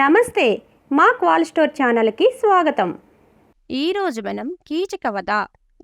నమస్తే మా క్వాల్ స్టోర్ ఛానల్కి స్వాగతం. ఈరోజు మనం కీచక వధ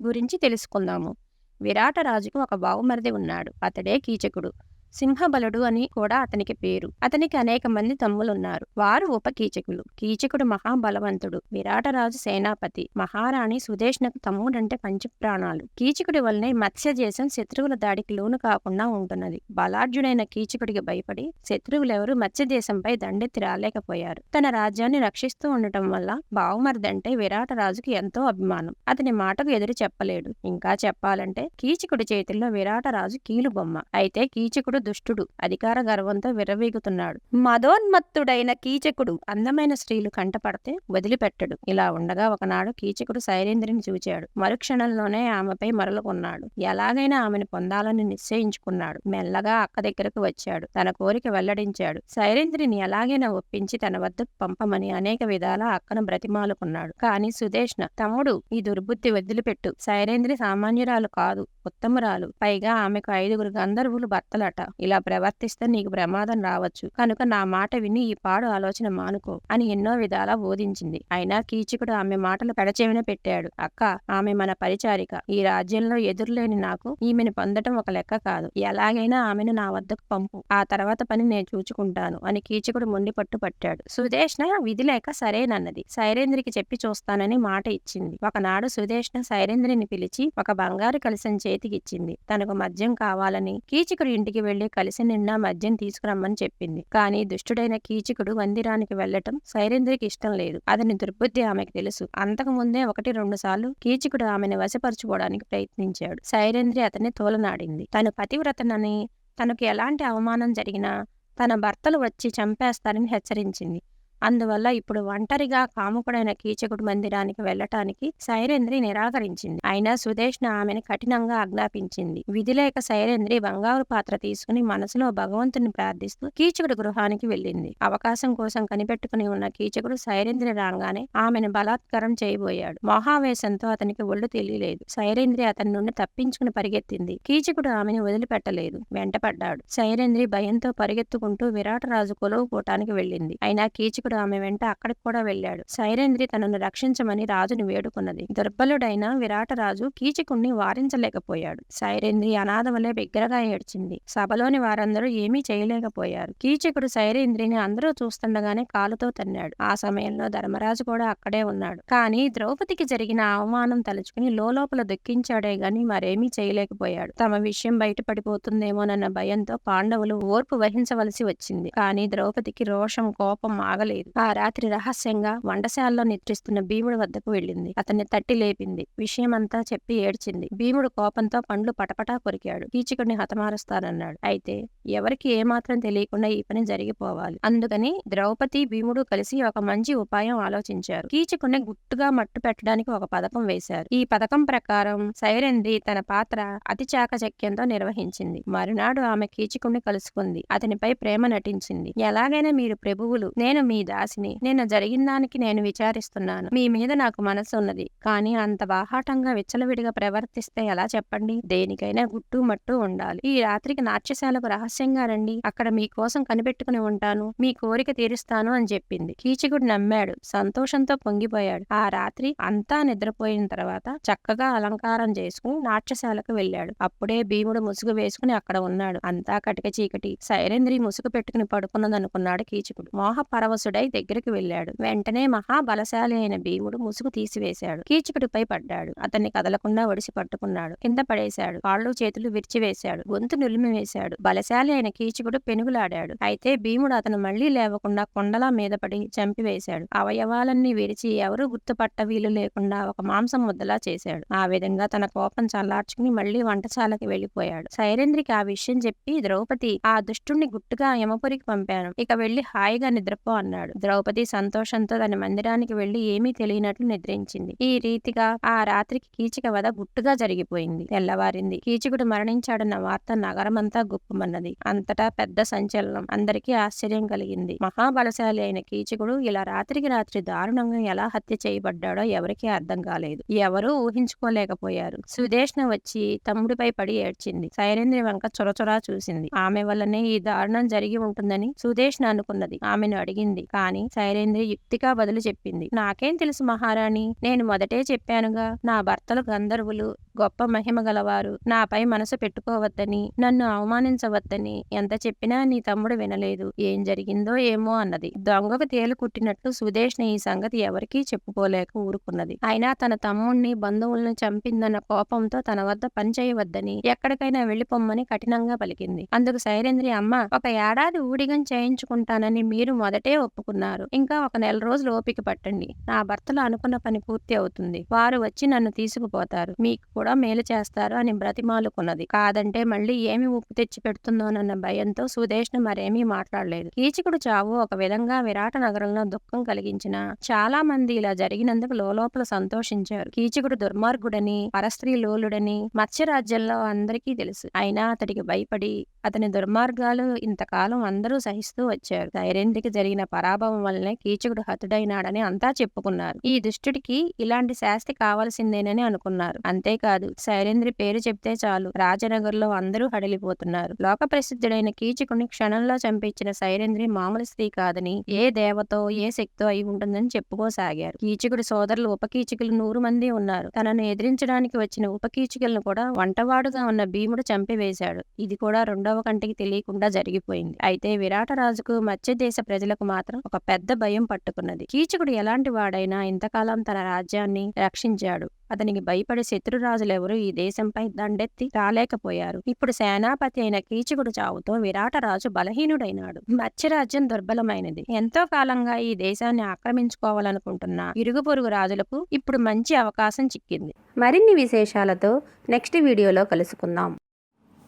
గురించి తెలుసుకుందాము. విరాటరాజుకు ఒక బావుమరిది ఉన్నాడు. అతడే కీచకుడు. సింహబలుడు అని కూడా అతనికి పేరు. అతనికి అనేక మంది తమ్ములున్నారు. వారు ఉపకీచకులు కీచకుడు మహాబలవంతుడు. విరాటరాజు సేనాపతి. మహారాణి సుదేష్ణకు తమ్ముడంటే పంచప్రాణాలు కీచకుడి వల్లనే మత్స్య దేశం శత్రువుల దాడికి లోను కాకుండా ఉంటున్నది. బలాఢ్యుడైన కీచకుడికి భయపడి శత్రువులెవరు మత్స్య దేశంపై దండెత్తి రాలేకపోయారు. తన రాజ్యాన్ని రక్షిస్తూ ఉండటం వల్ల బావుమరిదంటే విరాటరాజుకి ఎంతో అభిమానం. అతని మాటకు ఎదురు చెప్పలేడు. ఇంకా చెప్పాలంటే కీచకుడి చేతుల్లో విరాటరాజు కీలుబొమ్మ. అయితే కీచకుడు దుష్టుడు అధికార గర్వంతో విర్రవీగుతున్నాడు. మదోన్మత్తుడైన కీచకుడు అందమైన స్త్రీలు కంటపడితే వదిలిపెట్టడు. ఇలా ఉండగా ఒకనాడు కీచకుడు శైలేంద్రిని చూచాడు. మరుక్షణంలోనే ఆమెపై మరలుకున్నాడు ఎలాగైనా ఆమెను పొందాలని నిశ్చయించుకున్నాడు. మెల్లగా అక్క దగ్గరకు వచ్చాడు. తన కోరిక వెల్లడించాడు. సైరేంద్రిని ఎలాగైనా ఒప్పించి తన వద్ద పంపమని అనేక విధాల అక్కను బ్రతిమాలుకున్నాడు. కాని సుదేష్ణ తమ్ముడు ఈ దుర్బుద్ధి వదిలిపెట్టు. సైరేంద్రి సామాన్యురాలు కాదు ఉత్తమురాలు. పైగా ఆమెకు ఐదుగురు గంధర్వులు భర్తలట. ఇలా ప్రవర్తిస్తే నీకు ప్రమాదం రావచ్చు. కనుక నా మాట విని ఈ పాడు ఆలోచన మానుకో అని ఎన్నో విధాలా బోధించింది. అయినా కీచకుడు ఆమె మాటలు పెడచెవిన పెట్టాడు. అక్క ఆమె మన పరిచారిక. ఈ రాజ్యంలో ఎదురులేని నాకు ఈమెను పొందటం ఒక లెక్క కాదు. ఎలాగైనా ఆమెను నా వద్దకు పంపు. ఆ తర్వాత పని నేను చూచుకుంటాను అని కీచకుడు మొండి పట్టు పట్టాడు. సుదేష్ణ విధి లేక సరేనన్నది. సైరేంద్రికి చెప్పి చూస్తానని మాట ఇచ్చింది. ఒకనాడు సుదేష్ణ సైరేంద్రిని పిలిచి ఒక బంగారు కలిసం చేతికిచ్చింది. తనకు మద్యం కావాలని కీచకుడు ఇంటికి వెళ్ళి కలిసి నిండా మద్యం తీసుకురమ్మని చెప్పింది. కానీ దుష్టుడైన కీచకుడు మందిరానికి వెళ్ళటం సైరేంద్రికి ఇష్టం లేదు. అతని దుర్బుద్ధి ఆమెకు తెలుసు. అంతకు ముందే ఒకటి రెండు సార్లు కీచకుడు ఆమెను వశపరచుకోవడానికి ప్రయత్నించాడు. సైరేంద్రి అతన్ని తోలనాడింది. తను పతివ్రతనని తనకు ఎలాంటి అవమానం జరిగినా తన భర్తలు వచ్చి చంపేస్తారని హెచ్చరించింది. అందువల్ల ఇప్పుడు ఒంటరిగా కాముకుడైన కీచకుడు మందిరానికి వెళ్ళటానికి సైరేంద్రి నిరాకరించింది. అయినా సుదేష్ణ ఆమెను కఠినంగా ఆజ్ఞాపించింది. విధిలేక సైరేంద్రి బంగారు పాత్ర తీసుకుని మనసులో భగవంతుని ప్రార్థిస్తూ కీచకుడు గృహానికి వెళ్ళింది. అవకాశం కోసం కనిపెట్టుకుని ఉన్న కీచకుడు సైరేంద్రి రాగానే ఆమెను బలాత్కారం చేయబోయాడు. మహావేశంతో అతనికి ఒళ్ళు తెలియలేదు. సైరేంద్రి అతని నుండి తప్పించుకుని పరిగెత్తింది. కీచకుడు ఆమెను వదిలిపెట్టలేదు. వెంటపడ్డాడు. సైరేంద్రి భయంతో పరిగెత్తుకుంటూ విరాటరాజు కొలువు కూటానికి వెళ్ళింది. అయినా కీచకుడు కీచకుడు ఆమె వెంట అక్కడికి కూడా వెళ్ళాడు. సైరేంద్రి తనను రక్షించమని రాజుని వేడుకున్నది. దుర్బలుడైన విరాటరాజు కీచకుణ్ణి వారించలేకపోయాడు. సైరేంద్రి అనాథ వలె బిగ్గరగా ఏడ్చింది. సభలోని వారందరూ ఏమీ చేయలేకపోయారు. కీచకుడు సైరేంద్రిని అందరూ చూస్తుండగానే కాలుతో తన్నాడు. ఆ సమయంలో ధర్మరాజు కూడా అక్కడే ఉన్నాడు. కానీ ద్రౌపదికి జరిగిన అవమానం తలుచుకుని లోపల దుఃఖించాడే గాని మరేమీ చేయలేకపోయాడు. తమ విషయం బయటపడిపోతుందేమోనన్న భయంతో పాండవులు ఓర్పు వహించవలసి వచ్చింది. కానీ ద్రౌపదికి రోషం కోపం ఆగలేదు. ఆ రాత్రి రహస్యంగా వంటశాలలో నిద్రిస్తున్న భీముడి వద్దకు వెళ్ళింది. అతన్ని తట్టి లేపింది. విషయమంతా చెప్పి ఏడ్చింది. భీముడు కోపంతో పండ్లు పటపటా కొరికాడు. కీచకుడిని హతమారుస్తానన్నాడు. అయితే ఎవరికి ఏమాత్రం తెలియకుండా ఈ పని జరిగిపోవాలి. అందుకని ద్రౌపది భీముడు కలిసి ఒక మంచి ఉపాయం ఆలోచించారు. కీచకుడిని గుట్టుగా మట్టు పెట్టడానికి ఒక పథకం వేశారు. ఈ పథకం ప్రకారం సైరంది తన పాత్ర అతి చాకచక్యంతో నిర్వహించింది. మరునాడు ఆమె కీచకుడిని కలుసుకుంది. అతనిపై ప్రేమ నటించింది. ఎలాగైనా మీరు ప్రభువులు. నేను మీ దాసిని. నేను జరిగిన దానికి నేను విచారిస్తున్నాను. మీ మీద నాకు మనసు ఉన్నది. కానీ అంత బాహాటంగా విచ్చలవిడిగా ప్రవర్తిస్తే ఎలా చెప్పండి? దేనికైనా గుట్టు మట్టు ఉండాలి. ఈ రాత్రికి నాట్యశాలకు రహస్యంగా రండి. అక్కడ మీకోసం కనిపెట్టుకుని ఉంటాను. మీ కోరిక తీరుస్తాను అని చెప్పింది. కీచకుడు నమ్మాడు. సంతోషంతో పొంగిపోయాడు. ఆ రాత్రి అంతా నిద్రపోయిన తర్వాత చక్కగా అలంకారం చేసుకుని నాట్యశాలకు వెళ్ళాడు. అప్పుడే భీముడు ముసుగు వేసుకుని అక్కడ ఉన్నాడు. అంతా కటిక చీకటి. సైరేంద్రి ముసుగు పెట్టుకుని పడుకున్నదనుకున్నాడు కీచకుడు. మోహ పరవశుడై దగ్గరికి వెళ్ళాడు. వెంటనే మహాబలశాలి అయిన భీముడు ముసుగు తీసివేశాడు. కీచుకుడిపై పడ్డాడు. అతన్ని కదలకుండా ఒడిసి పట్టుకున్నాడు. కింద పడేశాడు. కాళ్ళు చేతులు విరిచివేశాడు. గొంతు నులిమివేశాడు. బలశాలి అయిన కీచుకుడు పెనుగులాడాడు. అయితే భీముడు అతను మళ్ళీ లేవకుండా కొండలా మీద పడి చంపివేశాడు. అవయవాలన్నీ విరిచి ఎవరూ గుర్తుపట్ట వీలు లేకుండా ఒక మాంసం ముద్దలా చేశాడు. ఆ విధంగా తన కోపం చల్లార్చుకుని మళ్ళీ వంటశాలకి వెళ్ళిపోయాడు సైరేంద్రికి ఆ విషయం చెప్పి ద్రౌపది ఆ దుష్టుణ్ణి గుట్టుగా యమపురికి పంపాను. ఇక వెళ్ళి హాయిగా నిద్రపో అన్నాడు. ద్రౌపది సంతోషంతో తన మందిరానికి వెళ్ళి ఏమీ తెలియనట్లు నిద్రించింది. ఈ రీతిగా ఆ రాత్రికి కీచక వధ గుట్టుగా జరిగిపోయింది. తెల్లవారింది. కీచకుడు మరణించాడన్న వార్త నగరమంతా గుప్పమన్నది. అంతటా పెద్ద సంచలనం. అందరికీ ఆశ్చర్యం కలిగింది. మహాబలశాలి అయిన కీచకుడు ఇలా రాత్రికి రాత్రి దారుణంగా ఎలా హత్య చేయబడ్డాడో ఎవరికీ అర్థం కాలేదు. ఎవరూ ఊహించుకోలేకపోయారు. సుదేష్ణ వచ్చి తమ్ముడిపై పడి ఏడ్చింది. సైరేంద్రి వంక చొరచొరా చూసింది. ఆమె వల్లనే ఈ దారుణం జరిగి ఉంటుందని సుదేష్ణ అనుకున్నది. ఆమెను అడిగింది. కాని శైలేంద్రి యుక్తిగా బదులు చెప్పింది. నాకేం తెలుసు మహారాణి నేను మొదటే చెప్పానుగా నా భర్తలు గంధర్వులు గొప్ప మహిమ గలవారు. నాపై మనసు పెట్టుకోవద్దని నన్ను అవమానించవద్దని ఎంత చెప్పినా నీ తమ్ముడు వినలేదు. ఏం జరిగిందో ఏమో అన్నది. దొంగకు తేలు కుట్టినట్లు సుదేష్ని ఈ సంగతి ఎవరికీ చెప్పుకోలేక ఊరుకున్నది. అయినా తన తమ్ముణ్ణి బంధువులను చంపిందన్న కోపంతో తన వద్ద పని చేయవద్దని ఎక్కడికైనా వెళ్ళిపోమ్మని కఠినంగా పలికింది. అందుకు సైరేంద్రి అమ్మ ఒక ఏడాది ఊడిగం చేయించుకుంటానని మీరు మొదటే అనుకున్నారు. ఇంకా ఒక నెల రోజులు ఓపిక పట్టండి. నా భర్తలు అనుకున్న పని పూర్తి అవుతుంది. వారు వచ్చి నన్ను తీసుకుపోతారు. మీకు కూడా మేలు చేస్తారు అని బ్రతిమాలుకున్నది. కాదంటే మళ్ళీ ఏమి ఉప్పు తెచ్చి పెడుతుందోనన్న భయంతో సుదేష్ను మరేమీ మాట్లాడలేదు. కీచకుడు చావు ఒక విధంగా విరాట నగరంలో దుఃఖం కలిగించిన చాలా మంది ఇలా జరిగినందుకు లోలోపల సంతోషించారు. కీచకుడు దుర్మార్గుడని పరస్త్రీ లోలుడని మత్స్యరాజ్యంలో అందరికీ తెలుసు. అయినా అతడికి భయపడి అతని దుర్మార్గాలు ఇంతకాలం అందరూ సహిస్తూ వచ్చారు. ధైర్యంటికి జరిగిన పరాభవం వల్లనే కీచకుడు హతుడైనాడని అంతా చెప్పుకున్నారు. ఈ దుష్టుడికి ఇలాంటి శాస్తి కావాల్సిందేనని అనుకున్నారు. అంతేకాదు శైలేంద్రి పేరు చెప్తే చాలు రాజనగర్లో అందరూ హడలిపోతున్నారు. లోక ప్రసిద్ధుడైన కీచకుడిని క్షణంలో చంపించిన శైలేంద్రి మామూలు స్త్రీ కాదని ఏ దేవతో ఏ శక్తో అయి ఉంటుందని చెప్పుకోసాగారు. కీచకుడి సోదరులు ఉపకీచకులు నూరు మంది ఉన్నారు. తనను ఎదిరించడానికి వచ్చిన ఉపకీచకులను కూడా వంటవాడుగా ఉన్న భీముడు చంపివేశాడు. ఇది కూడా రెండవ రెండవ కంటికి తెలియకుండా జరిగిపోయింది. అయితే విరాటరాజుకు మత్స్య దేశ ప్రజలకు మాత్రం ఒక పెద్ద భయం పట్టుకున్నది. కీచకుడు ఎలాంటి వాడైనా ఇంతకాలం తన రాజ్యాన్ని రక్షించాడు. అతనికి భయపడే శత్రురాజులెవరూ ఈ దేశంపై దండెత్తి రాలేకపోయారు. ఇప్పుడు సేనాపతి అయిన కీచకుడు చావుతో విరాటరాజు బలహీనుడైనాడు. మత్స్యరాజ్యం దుర్బలమైనది. ఎంతో కాలంగా ఈ దేశాన్ని ఆక్రమించుకోవాలనుకుంటున్న ఇరుగు పొరుగు రాజులకు ఇప్పుడు మంచి అవకాశం చిక్కింది. మరిన్ని విశేషాలతో నెక్స్ట్ వీడియోలో కలుసుకుందాం.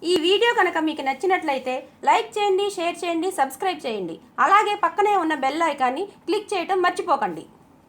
ఈ వీడియో కనుక మీకు నచ్చినట్లయితే లైక్ చేయండి షేర్ చేయండి సబ్స్క్రైబ్ చేయండి. అలాగే పక్కనే ఉన్న బెల్ ఐకాన్ని క్లిక్ చేయటం మర్చిపోకండి.